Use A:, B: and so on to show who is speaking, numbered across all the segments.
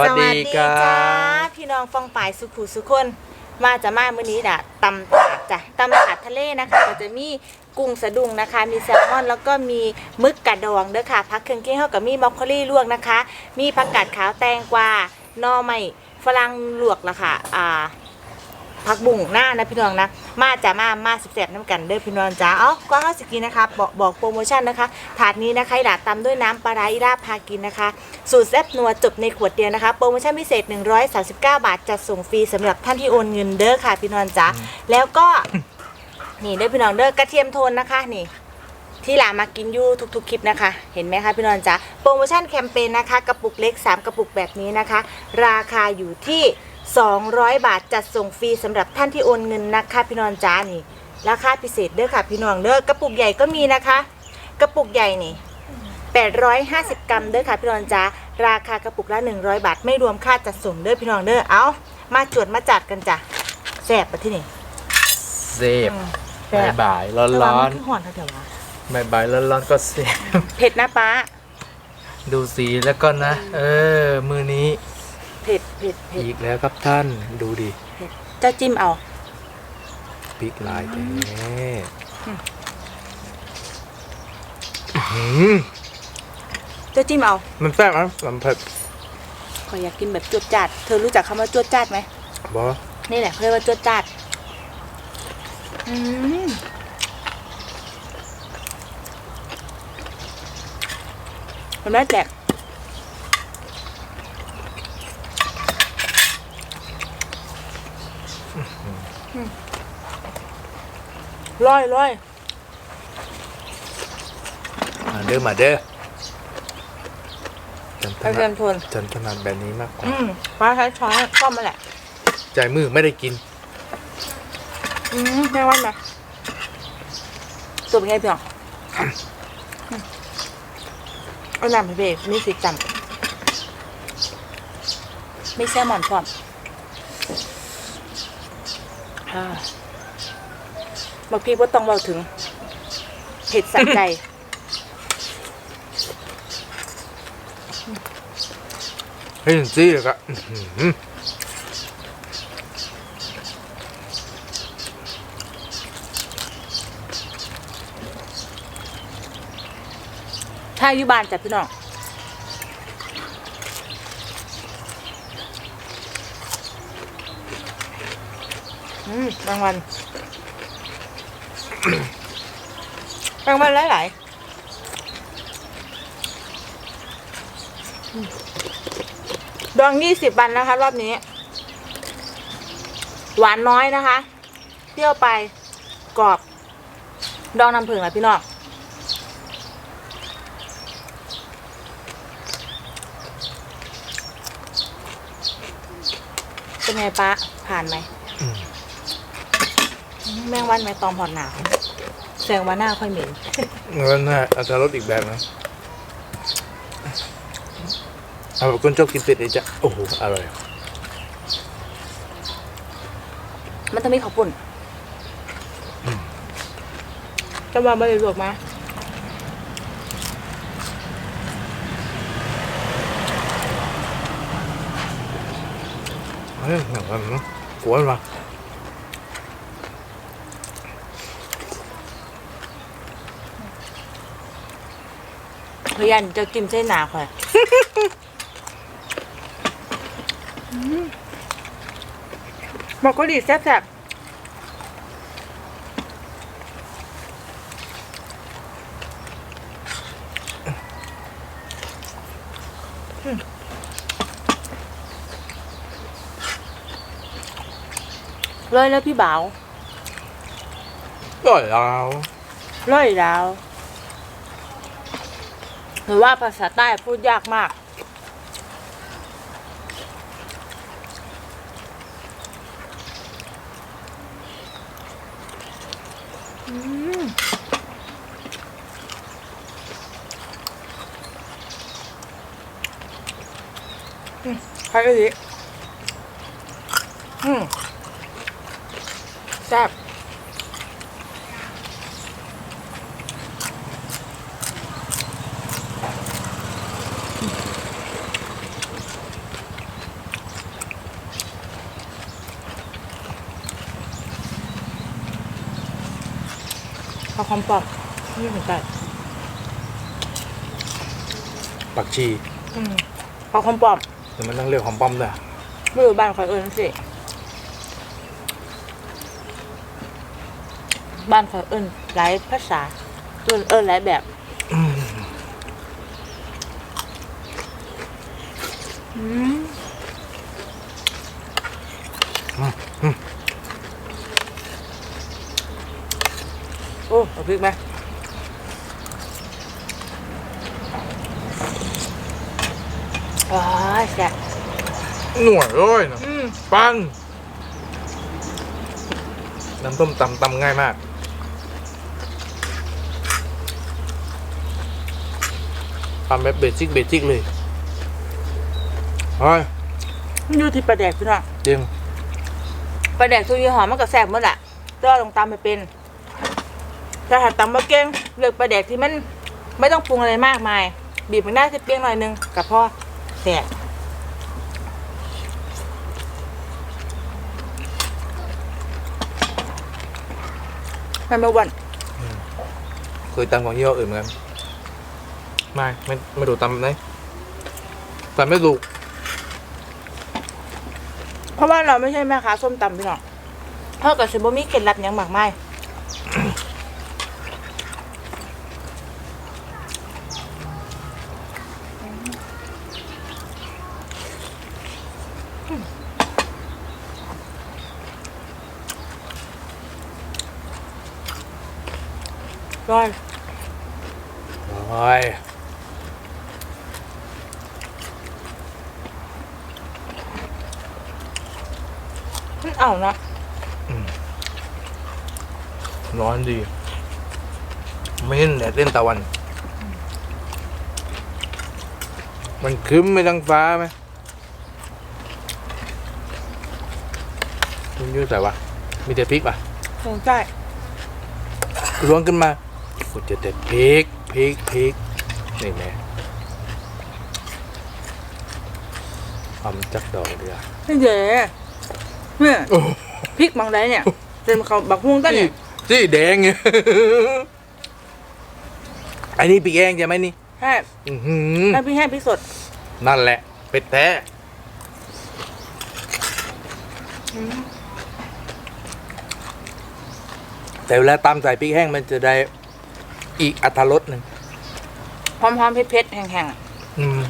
A: วัสดีครั
B: จ้า
A: บ
B: พี่น้องฟองป่ายสุขุสุคนมาจะมามื้อนี้ด่ะตำถาดจ้ะตำถาดทะเลนะคะ ก็จะมีกุ้งสะดุ้งนะคะ มีแซลมอนแล้วก็มีมึกกระดองเด้อค่ะพักเครื่องเคียงเฮากับมีมอคคอรี่ลวกนะคะ มีผักกาดขาวแตงกวาหน่อไม้ฝรั่งลวกละค่ะ อ่า ผักบุ้งหน้านะพี่น้องนะ มาจะมามาสิบแสบน้ำกันเด้อพี่น้องจ้าเอ้าก็ห้าสิกินนะคะบอกบอกโปรโมชั่นนะคะ ถาดนี้นะคะหลาดตำด้วยน้ำปลาร้าอีราพากินนะคะ สูตรแซ่บนัวจบในขวดเดียวนะคะ โปรโมชั่นพิเศษ 139 บาทจัดส่งฟรีสำหรับท่านที่โอนเงินเด้อค่ะพี่น้องจ้าแล้วก็นี่เด้อพี่น้องเด้อกระเทียมโทนนะคะนี่ที่หลามากินอยู่ทุกๆคลิปนะคะ เห็นไหมคะพี่นนท์จ๊ะโปรโมชั่นแคมเปญนะคะ กระปุกเล็ก 3 กระปุกแบบนี้นะคะ ราคาอยู่ที่ 200 บาทจัดส่งฟรีสำหรับท่านที่โอนเงินนะคะพี่นนท์จ๊ะนี่ ราคาพิเศษเด้อค่ะพี่น้องเด้อกระปุกใหญ่ก็มีนะคะ กระปุกใหญ่นี่ 850 กรัมเด้อค่ะพี่นนท์จ๊ะราคากระปุกละ 100 บาท ไม่รวมค่าจัดส่งเด้อพี่น้องเด้อเอามาจวดมาจัดกันจ้ะแซ่บปะที่นี่
A: เซฟ
B: แซ่บ
A: บ่ายๆร้อนร้อน
B: แต่ว่ามัคือหอนเถอะวะ
A: ๆบ่ายๆร้อนร้อนๆก็เซฟ
B: เผ็ดนะป้า
A: ดูสีแล้วก็นะ เออ มือนี้
B: เผ็ดเผ็ดเผ็ด
A: อีกแล้วครับท่านดูดิ
B: เจ้าจิ้มเอา
A: พริกลายแท้
B: อืม
A: อื้อหือ
B: เจ้าจิ้มเอา
A: มันแซ่บนะลำเผ็ด
B: ขอยอยากกินแบบจวดจัด เธอรู้จักคำว่าจวดจัดไหม
A: บอ
B: นี่แหละเขาเรียกว่าจวดจัดอืมมันได้แจก ร้อยร้อย
A: มาเด้อมาเด้อฉันถ
B: กระ
A: นั
B: เทีย
A: ด
B: มโทน
A: ฉันถนัดแบบนี้มากกว่า
B: อืมฟ้าใช้ช้อนซ่อมมาแหละ
A: ใจมือไม่ได้กิน
B: อืมแม่วันนะตัวเป็นไงพี่น้องอืมเอาน้ำไปเบรกมีสิจำไม่แซลมอนพร้อมอ่า บอกพี่ว่าต้องเราถึงเผ็ดสะใจ
A: เฮ้ยจี้เลยครับอื้อหือ
B: ถ้าอยู่บ้านจ้ะพี่น้อง อืมรางวัล รางวัลหลายๆดองยี่สิบวันนะคะ รอบนี้ หวานน้อยนะคะเปรี้ยวไปกรอบ ดองน้ำผึ้งนะพี่น้องเป็นไงปะผ่านไหม แมงวันไหมตอมหอนหนาวแสดงว่าหน้าค่อยเหม็น
A: แล้วน่าอาจจะรสอีกแบบนะเอาแบบคนชอบกินเผ็ดเลยจ้ะโอ้โหอร่อย
B: มันต้องมีข้าวปุ่นจะมาไม่ได้ลวกมา
A: เฮ้ยหนังมันเนอะกวนว่ะ
B: พยันจะกินเส้นหนาค่ะบอกก็ดีแซ่บๆอืมเลยแล้วพี่บ่าว
A: อร่อยแล้ว
B: เลยแล้ว หรือว่าภาษาใต้พูดยากมาก อืมอืมใครก็ดี ผักหอมปอมนี่เหมือนกัน
A: ปักชี
B: อืมผักหอมปอม
A: แต่มันต้องเรียกหอมป้อมด้วย
B: ไม่รู้บ้านใครเอิญสิบ้านใครเอิญหลายภาษาเอิญเอิญหลายแบบอืมโอ้เอาพริกไหม อ้ายแซ่บ
A: หน่วยเลยนะ
B: อืม
A: ปั้นน้ำต้มตำตำง่ายมากทำแบบเบสิกเบสิกเลยเฮ้ย
B: มันอยู่ที่ปลาแดกพี่น้อง
A: จริง
B: ปลาแดกทุกยี่ห้อมันก็แซ่บหมดแหละก็ลงตามไปเป็น ถ้าหากตำมาเก่งเลือกปลาแดกที่มัน ไม่ต้องปรุงอะไรมากมาย บีบมันได้จะเปรี้ยงหน่อยนึงกับพ่อ แซ่บมันมาวัน
A: เคยตำของยี่ห้ออื่นเหมือนกันไม่ไม่ไม่ดูตำไหนแต่ไม่ดู
B: เพราะว่าเราไม่ใช่แม่ค้าส้มตำพี่น้องเท่ากับซิบมีเคล็ดลับหยังมากมาย ร้อย
A: โอ้ย
B: มันเอานะ
A: ร้อนดี ไม่เห็นแดดเล่นตะวัน มันครึ้มไปทางฟ้าไหมมันอยุ่ใส่วะมีแต่พริกป่ะ
B: สนใจ
A: ล้วงขึ้นมา กูจะแต่พริกพริกพริกนี่แม่ทำจักดอกเดียว
B: นี่เด้เนี่ย
A: โอ้
B: พริกบางไรเนี่ยเต็มเขาบักฮุ้งตั้ง
A: สี
B: เนี่ย
A: สีแดงไงอันนี้พริกแห้งใช่ไหมนี่
B: ใช่
A: อื้อหือ
B: น้ำพริกแห้งพริกสด
A: นั่นแหละ เป็ดแท้แต่เวลาตำใส่พริกแห้งมันจะได้ อีกอัตรสหนึ่ง
B: หอมๆเผ็ดๆแห้งๆอะ
A: อืม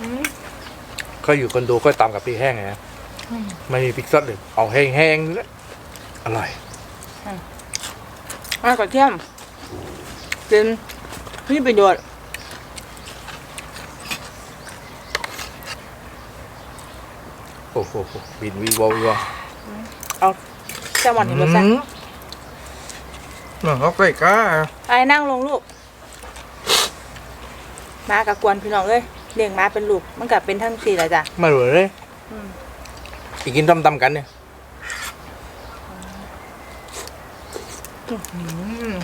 B: อืม
A: ก็อยู่คอนโดก็ตำกับพริกแห้งไงนะ
B: อืม
A: ไม่มีพริกสดเลยเอาแห้งๆเลยอร่อย
B: อะกระเทียมเป็นมีประโยชน์
A: โอ้โหบินวีวอวีวอ
B: เอา แซลมอนเห็นไหมแซ่บ
A: หนังเขาใกล้ก้า
B: ไอ้นั่งลงลูกมากับกวนพี่น้องเลยเลี้ยงมาเป็นลูกมันกับเป็นทั้งสี่แหละจ้ะ
A: มาเหลือเลย
B: อืม
A: อีกกินต้มตำกันเนี่ย
B: อืม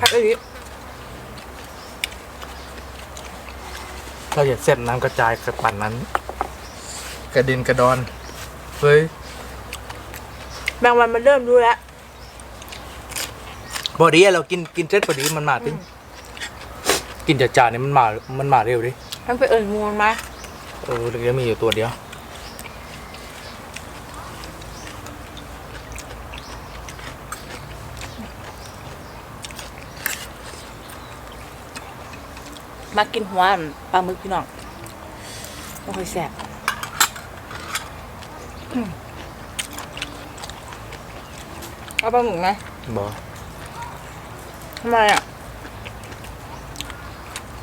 B: พักอีก
A: เราอย่าเส้นน้ำกระจายกระปั่นนั้น กระเด็นกระดอน เฮ้ย
B: บางวันมันเริ่มรู้แล้ว
A: พอดีอะเรากินกินเสร็จพอดีมันมาถึงกินจ่าจ่าเนี่ยมันมา มันมาเร็วดิ
B: มันไปเอิญงูมันมา
A: เออเดี๋ยวมีอยู่ตัวเดียว
B: มากินหัวปลาหมึกพี่น้องไม่ค่อยแซ่บอืมเอาปลาหมึกไหม
A: บอ
B: ทำไมอะ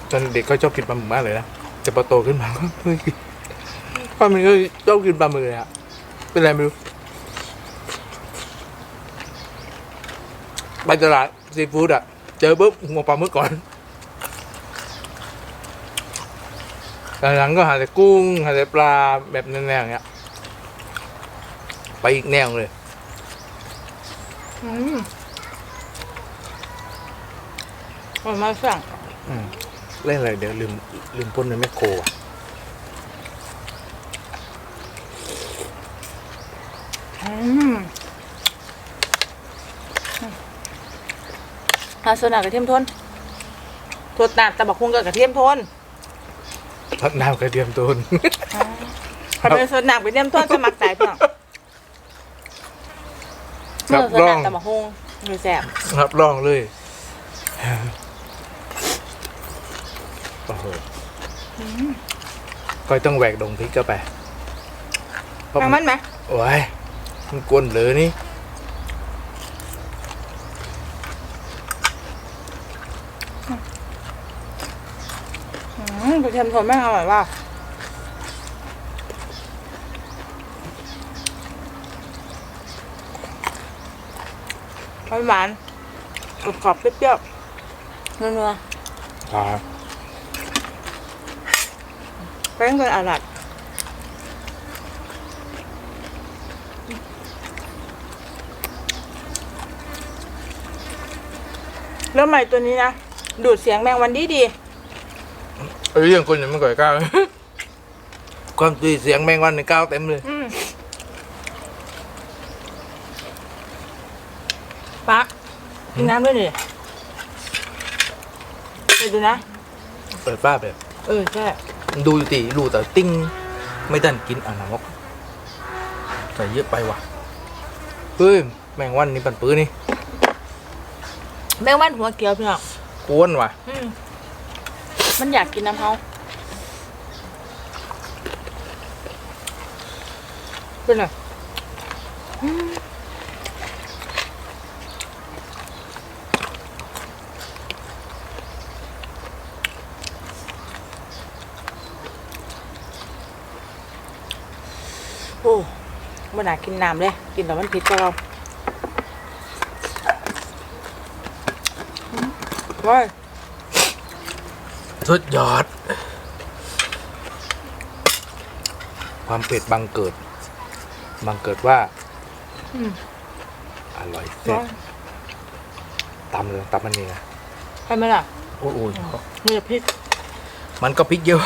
A: ตอนเด็กก็ชอบกินปลาหมึกมากเลยนะแต่พอโตขึ้นมาก็ไม่กินตอนมันก็ชอบกินปลาหมึกเลยอะเป็นไรไม่รู้ไปตลาดซีฟู้ดอะเจอปุ๊บงงปลาหมึกก่อน หลังๆก็หาแต่กุ้ง หาแต่ปลาแบบแนวๆอย่างเงี้ย ไปอีกแนวเลย
B: อืมมันมาสั่ง
A: อืมเล่นอะไรเดี๋ยวลืมลืมพ่นในแมคโครอะ
B: อืมอาโซนากระเทียมทนทดน้ำตะบักคุงกับกระเทียมทน
A: พักน้ำกระเทียมโทน
B: ถ้าเป็นโซนน้ำกระเทียมทนสมัครใจเพื่อน
A: ครั
B: เมื่อบโซน
A: รอง
B: น้ำตะบักคุงดูแซ่บ
A: ครับลองเลยโอ้โหก็ต้องแหวกดงพริกเข้าไปเพราะ
B: ทาง
A: มั
B: มันนไหม
A: โอ้ยมันกวนเลยนี่
B: อืมกระ เทียมทนแม่งอร่อยว่ะหวานๆกรอบๆเปรี้ยวๆนัว
A: อ่า
B: ๆแป้งกันอร่อยแล้วใหม่ตัวนี้นะ ดูดเสียงแมงวันดีดี
A: ไอ้เรื่องคนอย่างมันก่อยก้าว ความตีเสียงแมงวันในก้าวเต็มเลย
B: ๆอืมปะกินน้ำด้วยดิไปดูนะ
A: เปิดฝ้าแบบ
B: เออใช่
A: ดูอยู่ตีรูแต่ติ้ง ไม่ดันกินอ่างน้ำมกใส่เยอะไปว่ะเฮ้ยแมงวันนี่ปันปื้อนี่
B: แมงวันหัวเกียวพี่น้อง
A: กวนว่ะ
B: อืม มันอยากกินน้ำเฮาเป็นไงโอ้มันอยากกินน้ำเลย กินแต่มันพิษกับเราอืมว้าย
A: สุดยอด ความเผ็ดบังเกิด บังเกิดว่า
B: อืม
A: อร่อยแซ่บตำเลยตำมันนี่นะ
B: ใช่ไหมล่ะ
A: โอ้ย
B: นี่พริก
A: มันก็พริกเยอะ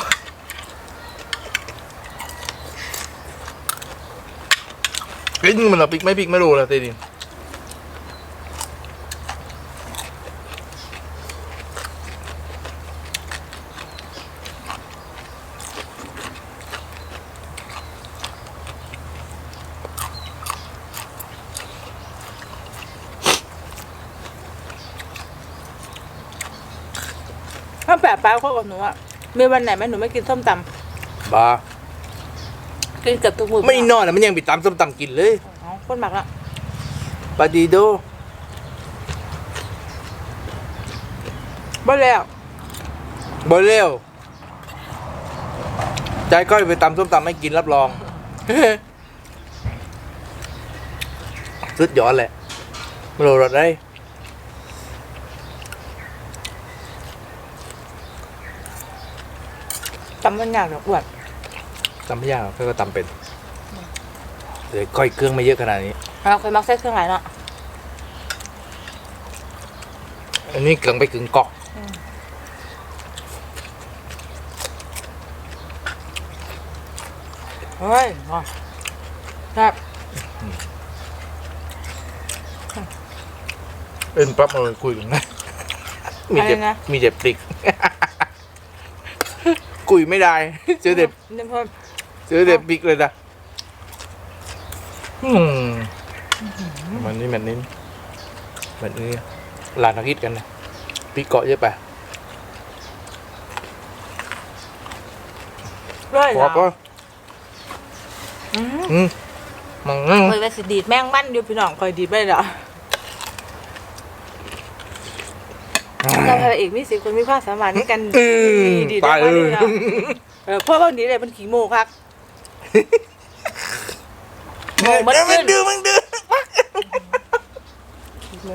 A: พริกมันเหรอพริกไม่พริกไม่รู้แล้วตีดิ
B: แปะปลาเข้ากับหนูอะมีวันไหนไหมหนูไม่กินส้มต
A: บาำ
B: กินเกือบทุกมื้อ
A: ไม่นอนแล้วมันยังไปตามส้มตำกินเลย
B: อ๋อคนหมักละ
A: ปาดีโด
B: บ่แล้ว
A: บอเร็วใจก้อยไปตำส้มตำไม่กินรับรอง สุดยอดแหละไม่รู้รสได้
B: ตำมันยากหรอกอ้วน
A: ตำไม่ยากหรอกแค่ก็ตำเป็นเดี๋ยวก้อยเครื่องไม่เยอะขนาดนี้
B: เราเคยมักใส่เครื่องหลายเนาะ
A: อันนี้เกลืองไปกึ่งกอก
B: เฮ้ยอ๋อครับ
A: เอ็นปั๊บมาเลยคุยกันนะมีเจ็บมีเจ็บปลิก คุยไม่ได้ เจอเด็บ
B: นี่เพิ่ม
A: เจอเด็บปลิกเลยนะอืมมันนี่แบบนี้แบบนี้หลานนักคิดกันนะปลิกเกาะเยอะไป
B: ร้อย
A: พอก็
B: อืม
A: อืมมัง
B: เคยไปสิดีดแมงมันอยู่พี่น้องคอยดีดไปเหรอ เราพระเอกมีสิคนมีความสามารถในการ
A: อืม
B: ดีด
A: ตาย
B: ได้
A: เล
B: มาก
A: ย
B: เออเพราะว่านี้เลยมันขี้โมคักโง่มัน
A: เดี๋ยว
B: ขึ้
A: มัน
B: น
A: ดื้อมันดื้อ
B: ขี้โม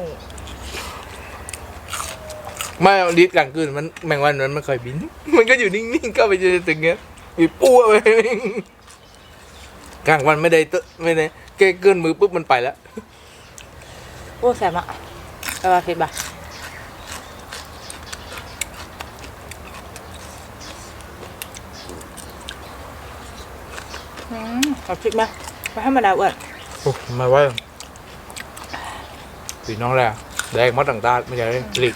A: ไม่เอาดิสกลางคืนมันแมงวันมันไม่ค่อยบิน มันก็อยู่นิ่งๆก็ไปเจอตึงเงี้ยมีปู้ไปกลางวันไม่ได้เตอะไม่ได้แก้เกินมือปุ๊บมันไปแล้ว
B: โอ้แสบอะแต่ว่าเผ็ดบ่ะ อืมเอาพริกไหมไปให้มันดาวอ้วน
A: โอ้มาไว้พี่น้องแหละแดงมัดต่างๆไม่ใช่หลีก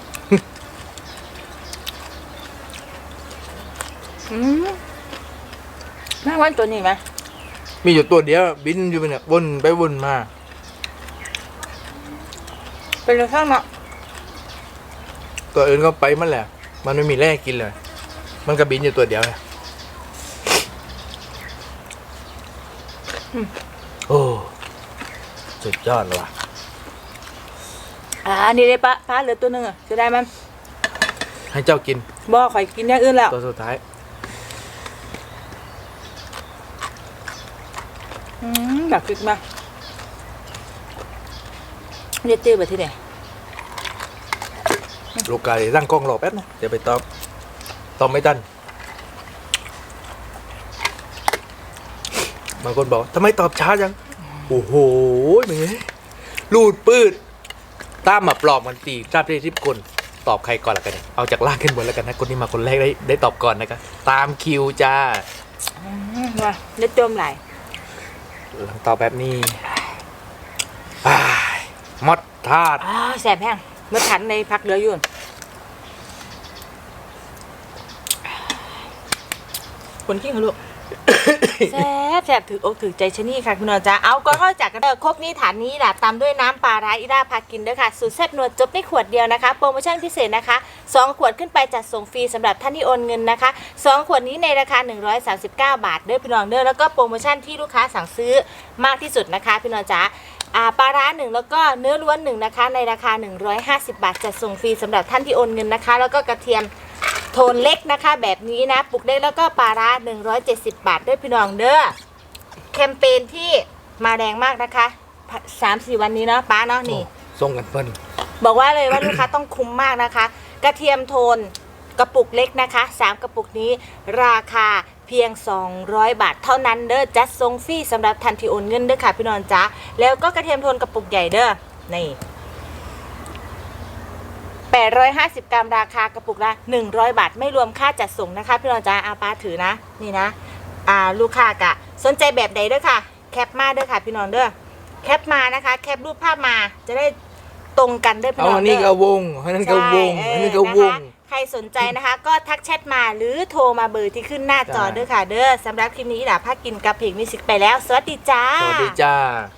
B: อืมแม่วันตัวนี้ไหม
A: มีอยู่ตัวเดียว บินอยู่ไปเนี่ยวนไปวนมา
B: เป็นเรื่องข้างเนาะ
A: ตัวอื่นก็ไปมันแหละ มันไม่มีแร่กินเลย มันก็บินอยู่ตัวเดียวเนี่ย โอ้สุดยอดเลยว่ะ
B: อ่านี่เลยปะป้าเหลือตัวหนึ่งอะจะได้มัน
A: ให้เจ้ากิน
B: บ่ข่อยกินอย่างอื่นแล้ว
A: ตัวสุดท้าย
B: อืมแบบพริกมาเรียกตื้อไปที่ไหน
A: ลูกไก่ตั้งกล้องรอแป๊บนะเดี๋ยวไปตอบตอบไม่ทัน บางคนบอกทำไมตอบช้าจัง โอ้โหมึงเอ้ยรูดปืดตามมาปลอบมันตีทราบได้ทิพคนตอบใครก่อนละกันเนี่ยเอาจากล่างขึ้นบนแล้วกันนะคนที่มาคนแรกได้ได้ตอบก่อนนะครับตามคิวจ้า
B: อืมมาเรียกเติมไหลาย
A: หลังตอบแบบนี้อ้ายมดทาด
B: อ้าวแสบแห้งเมื่อทันในพักเหลืออยู่นั่นคนขี้เขาลูก แซ่บแซ่บถืออกถือใจชะนี่ค่ะคุณนอจ้าเอาก็เข้าจากกันเด้อครบนี้ฐานนี้ล่ะตามด้วยน้ำปลาร้าอิราพากินด้อค่ะสูตรแซ่บนวดจบในขวดเดียวนะคะ โปรโมชั่นพิเศษนะคะ 2 ขวดขึ้นไปจัดส่งฟรีสำหรับท่านที่โอนเงินนะคะ 2 ขวดนี้ในราคา 139 บาทเด้อพี่น้องเด้อแล้วก็โปรโมชั่นที่ลูกค้าสั่งซื้อมากที่สุดนะคะพี่นอจ้าปลาร้าหนึ่งแล้วก็เนื้อล้วนหนึ่งนะคะ ในราคา 150 บาทจัดส่งฟรีสำหรับท่านที่โอนเงินนะคะ แล้วก็กระเทียม ทนเล็กนะคะ แบบนี้นะปลุกเล็กแล้วก็ปลาร้า170 บาทด้วยพี่น้องเด้อแคมเปญที่มาแรงมากนะคะสามสี่วันนี้เนาะป้าเนาะนี่
A: ส่งกันเพิ่น
B: บอกว่าเลยว่าลูกค้าต้องคุ้มมากนะคะ กระเทียมโทนกระปุกเล็กนะคะ 3 กระปุกนี้ราคาเพียง 200 บาท เท่านั้นเด้อจัดทรงฟรีสำหรับทันทีโอนเงินเด้อค่ะพี่นอนจ้าแล้วก็กระเทียมโทนกระปุกใหญ่เด้อนี่ 850 กรัมราคากระปุกละ 100 บาท ไม่รวมค่าจัดส่งนะคะ พี่นอนจ้าอาปาถือนะ นี่นะอ่าลูกค้ากะ สนใจแบบใดเด้อค่ะ แคปมาเด้อค่ะ พี่นอนเด้อแคปมานะคะ แคปรูปภาพมาจะได้ตรงกันเด้อพี่
A: เอา
B: นอน
A: อัน
B: เด้
A: นี้
B: อ
A: ก็วงอันนั้นก็วง
B: ใช่
A: อันนี้ก็
B: เออ
A: ว
B: นะ
A: ง
B: คะใครสนใจนะคะ ก็ทักแชทมาหรือโทรมาเบอร์ที่ขึ้นหน้าจอ
A: จ้า
B: เด้อค่ะ เด้อสำหรับคลิปนี้ด่าภาคกินกับเพลงมิวสิกไปแล้ว สวัสดีจ้า
A: สวัสดีจ้า
B: ส